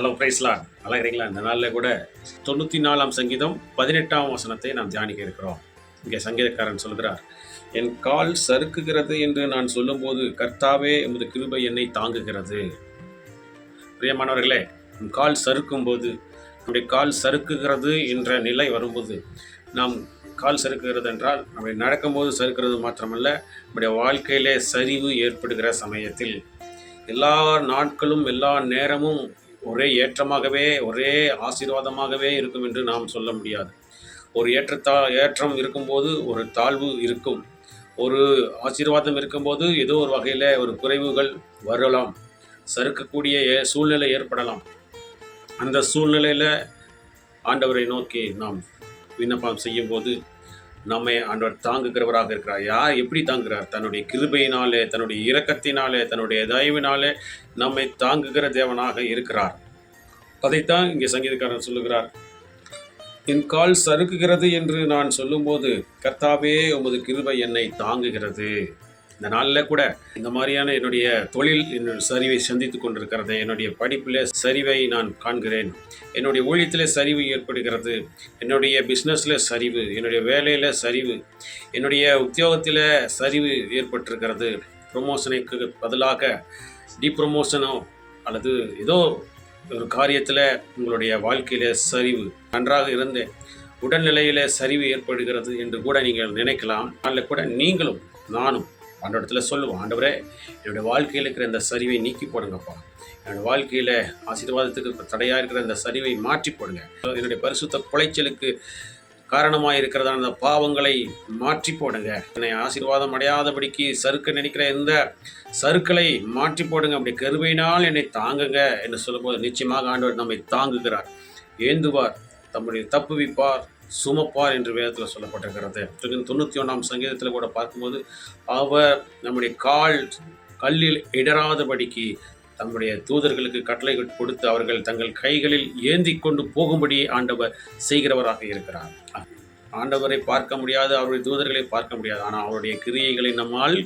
Hello பிரைஸ்லா அழகிறீங்களா இந்த நாளில் கூட தொண்ணூற்றி நாலாம் சங்கீதம் பதினெட்டாம் வசனத்தை நாம் தியானிக்க இருக்கிறோம். இங்கே சங்கீதக்காரன் சொல்கிறார் என் கால் சறுக்குகிறது என்று நான் சொல்லும்போது கர்த்தாவே எமது கிருபை என்னை தாங்குகிறது. பிரியமானவர்களே நம் கால் சறுக்கும்போது நம்முடைய கால் சறுக்குகிறது என்ற நிலை வரும்போது நாம் கால் சறுக்குகிறது என்றால் நம்முடைய நடக்கும்போது சறுக்கிறது மாத்திரமல்ல நம்முடைய வாழ்க்கையிலே சரிவு ஏற்படுகிற சமயத்தில் எல்லா நாட்களும் எல்லா நேரமும் ஒரே ஏற்றமாகவே ஒரே ஆசீர்வாதமாகவே இருக்கும் என்று நாம் சொல்ல முடியாது. ஒரு ஏற்றத்தா ஏற்றம் இருக்கும்போது ஒரு தாழ்வு இருக்கும். ஒரு ஆசீர்வாதம் இருக்கும்போது ஏதோ ஒரு வகையில் ஒரு குறைவுகள் வரலாம். சறுக்கக்கூடிய ஏ- சூழ்நிலை ஏற்படலாம். அந்த சூழ்நிலையில் ஆண்டவரை நோக்கி நாம் விண்ணப்பம் செய்யும்போது நம்மை ஆண்டவர் தாங்குகிறவராக இருக்கிறார். யார் எப்படி தாங்குகிறார்? தன்னுடைய கிருபையினாலே தன்னுடைய இரக்கத்தினாலே தன்னுடைய தயவினாலே நம்மை தாங்குகிற தேவனாக இருக்கிறார். அதைத்தான் இங்கே சங்கீதக்காரன் சொல்லுகிறார். என் கால் சறுக்குகிறது என்று நான் சொல்லும்போது கர்த்தாவே உமது கிருபை என்னை தாங்குகிறது. இந்த நாளில் கூட இந்த மாதிரியான என்னுடைய தொழில் என்னுடைய சரிவை சந்தித்து கொண்டிருக்கிறது என்னுடைய படிப்பில் சரிவை நான் காண்கிறேன். என்னுடைய ஊழியத்தில் சரிவு ஏற்படுகிறது என்னுடைய பிஸ்னஸில் சரிவு என்னுடைய வேலையில் சரிவு என்னுடைய உத்தியோகத்தில் சரிவு ஏற்பட்டிருக்கிறது. ப்ரொமோஷனுக்கு பதிலாக டிப்ரமோஷனோ அல்லது ஏதோ ஒரு காரியத்தில் உங்களுடைய வாழ்க்கையில் சரிவு நன்றாக இருந்தேன் உடல்நிலையில் சரிவு ஏற்படுகிறது என்று கூட நீங்கள் நினைக்கலாம். அதில் கூட நீங்களும் நானும் ஆண்டவரத்தில் சொல்லுவோம் ஆண்டவரே என்னுடைய வாழ்க்கையில் இருக்கிற இந்த சரிவை நீக்கி போடுங்கப்பா. என்னுடைய வாழ்க்கையில் ஆசீர்வாதத்துக்கு தடையாக இருக்கிற இந்த சரிவை மாற்றி போடுங்க. என்னுடைய பரிசுத்த குலைச்சலுக்கு காரணமாக இருக்கிறதான அந்த பாவங்களை மாற்றி போடுங்க. என்னை ஆசீர்வாதம் அடையாதபடிக்கு சறுக்க நினைக்கிற இந்த சறுக்களை மாற்றி போடுங்க. அப்படி கருவையினால் என்னை தாங்குங்க என்று சொல்லும்போது நிச்சயமாக ஆண்டவர் நம்மை தாங்குகிறார். ஏந்துவார் தம்முடைய தப்புவிப்பார். சுமப்பார் என்று வேதத்தில் சொல்லப்பட்டிருக்கிறது. தொண்ணூற்றி ஒன்றாம் சங்கீதத்தில் கூட பார்க்கும்போது அவர் நம்முடைய கால் கல்லில் இடராதபடிக்கு தம்முடைய தூதர்களுக்கு கட்டளை கொடுத்து அவர்கள் தங்கள் கைகளில் ஏந்தி கொண்டு போகும்படி ஆண்டவர் செய்கிறவராக இருக்கிறார். ஆண்டவரை பார்க்க முடியாது அவருடைய தூதர்களை பார்க்க முடியாது. ஆனால் அவருடைய கிரியைகளை நம்மால்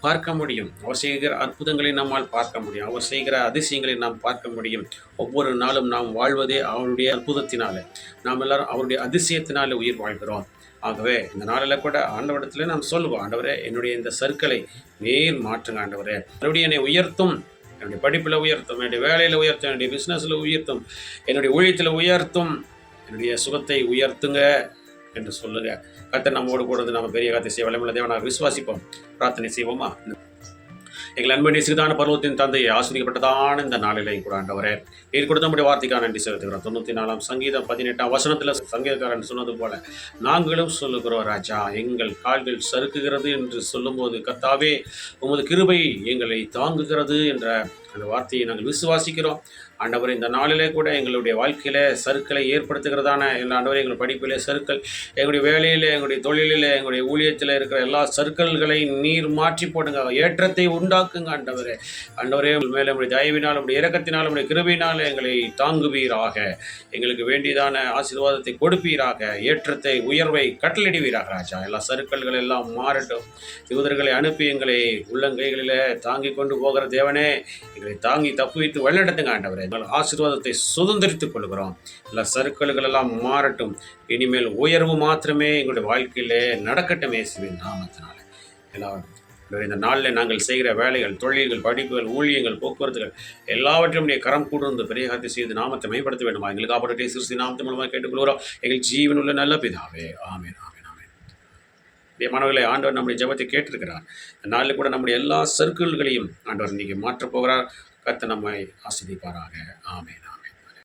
பார்க்க முடியும். அவர் செய்கிற அற்புதங்களை நம்மால் பார்க்க முடியும். அவர் செய்கிற அதிசயங்களை நாம் பார்க்க முடியும். ஒவ்வொரு நாளும் நாம் வாழ்வதே அவருடைய அற்புதத்தினால. நாம் எல்லாரும் அவருடைய அதிசயத்தினால உயிர் வாழ்கிறோம். ஆகவே இந்த நாளில் கூட ஆண்டவரிடத்துல நாம் சொல்லுவோம் ஆண்டவரே என்னுடைய இந்த சர்க்களை நேர் மாற்றுங்க ஆண்டவரே. மறுபடியும் என்னை உயர்த்தும். என்னுடைய படிப்பில் உயர்த்தும். என்னுடைய வேலையில் உயர்த்தும். என்னுடைய பிஸ்னஸில் உயர்த்தும். என்னுடைய ஊழியத்தில் உயர்த்தும். என்னுடைய சுகத்தை உயர்த்துங்க. என்று சொல்லுங்க கத்தை நம்மோடு கூட நம்ம பெரிய காத்தை செய்ய வளமுள்ள தேவனாக விசுவாசிப்போம். பிரார்த்தனை செய்வோமா? எங்கள் அன்பு நேசிதான பருவத்தின் தந்தையை ஆசிரியப்பட்டதான இந்த நாளிலையும் கூட ஆண்டவரே. நீர் கொடுத்த நம்முடைய வார்த்தைக்காக நன்றி செலுத்துகிறோம். தொண்ணூற்றி நாலாம் சங்கீதம் பதினெட்டாம் வசனத்தில் சங்கீதக்காரன் சொன்னது போல நாங்களும் சொல்லுகிறோம் ராஜா எங்கள் கால்கள் சறுக்குகிறது என்று சொல்லும்போது கத்தாவே உமது கிருபை எங்களை தாங்குகிறது என்ற அந்த வார்த்தையை நாங்கள் விசுவாசிக்கிறோம். ஆண்டவர் இந்த நாளிலே கூட எங்களுடைய வாழ்க்கையில் சறுக்களை ஏற்படுத்துகிறதான எங்கள் ஆண்டவர் எங்கள் படிப்பிலே சருக்கள் எங்களுடைய வேலையில் எங்களுடைய தொழிலில் எங்களுடைய ஊழியத்தில் இருக்கிற எல்லா சறுக்கல்களை நீர் மாற்றி போடுங்க. ஏற்றத்தை உண்டாக்குங்க ஆண்டவரே. ஆண்டவரே உங்கள் மேலே உங்களுடைய தயவினால் உங்களுடைய இறக்கத்தினால் உங்களுடைய கிருபினால் எங்களை தாங்குவீராக. எங்களுக்கு வேண்டியதான ஆசீர்வாதத்தை கொடுப்பீராக. ஏற்றத்தை உயர்வை கட்டளிடுவீராக ராஜா. எல்லா சறுக்கல்கள் எல்லாம் மாறட்டும். யூதர்களை அனுப்பி எங்களை உள்ளங்கைகளில் தாங்கி கொண்டு போகிற தேவனே எங்களை தாங்கி தப்பு வைத்து வழிநடத்துங்க ஆண்டவரே. எங்கள் ஆசீர்வாதத்தை சுதந்திரித்துக் கொள்கிறோம் எல்லா சறுக்கல்கள் எல்லாம் மாறட்டும். இனிமேல் உயர்வு மாத்திரமே எங்களுடைய வாழ்க்கையிலே நடக்கட்டும் இயேசுவின் நாமத்தினால. எல்லாரும் இந்த நாளில் நாங்கள் செய்கிற வேலைகள் தொழில்கள் படிப்புகள் ஊழியங்கள் போக்குவரத்துகள் எல்லாவற்றையும் நீ கரம் கூடுந்து பெரிய செய்து நாமத்தை மேம்படுத்த வேண்டுமா? எங்களுக்கு ஆப்பரேட்டை சிறுசி நாமத்தை மூலமாக கேட்டுக்கொள்கிறோம். எங்கள் ஜீவனுள்ள நல்ல பிதாவே. ஆமேனா. மாணவர்களை ஆண்டவர் நம்முடைய ஜெபத்தை கேட்டிருக்கிறார். நாளில் கூட நம்முடைய எல்லா சர்க்கிள்களையும் ஆண்டவர் இன்றைக்கி மாற்றப் போகிறார். கத்தை நம்மை ஆசிரிப்பாராக ஆமென்.